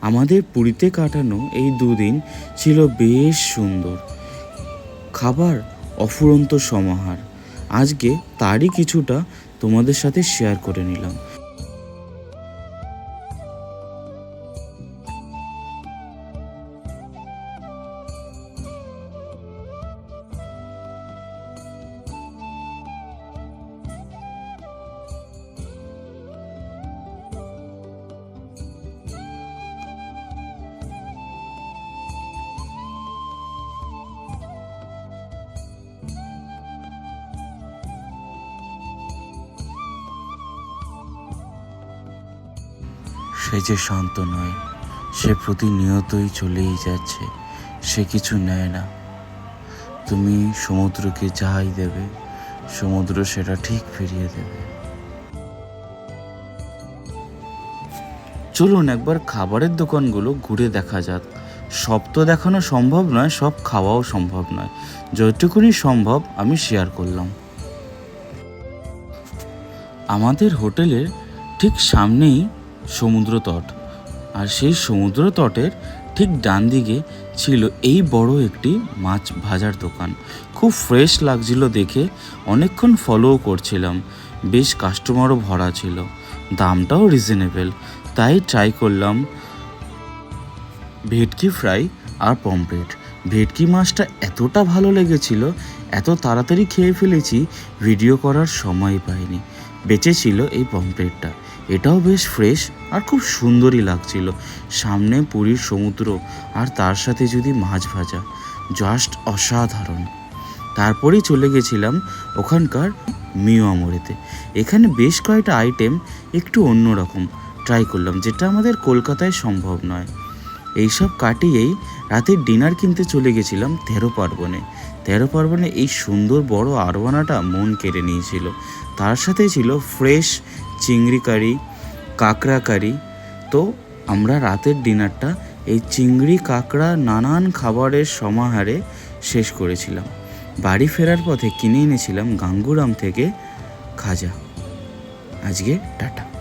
আমাদের পুরীতে কাটানো এই দুদিন ছিল বেশ সুন্দর। খাবার অফুরন্ত সমাহার। আজকে তারই কিছুটা তোমাদের সাথে শেয়ার করে নিলাম। সে যে শান্ত নয়, সে প্রতিনিয়তই চলেই যাচ্ছে, সে কিছু নেয় না। তুমি সমুদ্রকে যাই দেবে, সমুদ্র সেটা ঠিক ফিরিয়ে দেবে। চলুন একবার খাবারের দোকানগুলো ঘুরে দেখা যাক। সব তো দেখানো সম্ভব নয়, সব খাওয়াও সম্ভব নয়। যতটুকুনি সম্ভব আমি শেয়ার করলাম। আমাদের হোটেলের ঠিক সামনেই সমুদ্র তট আর সেই সমুদ্র তটের ঠিক ডান দিকে ছিল এই বড় একটি মাছ ভাজার দোকান। খুব ফ্রেশ লাগছিল দেখে, অনেকক্ষণ ফলোও করছিলাম। বেশ কাস্টমারও ভরা ছিল। দামটাও রিজনেবল তাই ট্রাই করলাম ভেটকি ফ্রাই আর পমফ্রেট ভেটকি মাছটা এতটা ভালো লেগেছিল, এত তাড়াতাড়ি খেয়ে ফেলেছি ভিডিও করার সময় পাইনি। বেঁচে ছিল এই পমফ্রেটটা এটাও বেশ ফ্রেশ আর খুব সুন্দরই লাগছিল। সামনে পুরীর সমুদ্র আর তার সাথে যদি মাছ ভাজা জাস্ট অসাধারণ। তারপরেই চলে গেছিলাম ওখানকার মিও আমরেতে এখানে বেশ কয়েকটা আইটেম একটু অন্যরকম। ট্রাই করলাম, যেটা আমাদের কলকাতায় সম্ভব নয়। এইসব কাটিয়েই রাতের ডিনার কিনতে চলে গেছিলাম তেরো পার্বণে। তেরো পার্বণে এই সুন্দর বড় আরবানাটা মন কেড়ে নিয়েছিল। তার সাথে ছিল ফ্রেশ চিংড়ি কারি, কাঁকড়া কারি। তো আমরা রাতের ডিনারটা এই চিংড়ি, কাঁকড়া, নানান খাবারের সমাহারে শেষ করেছিলাম। বাড়ি ফেরার পথে কিনে এনেছিলাম গাঙ্গুরাম থেকে খাজা। আজকে টাটা।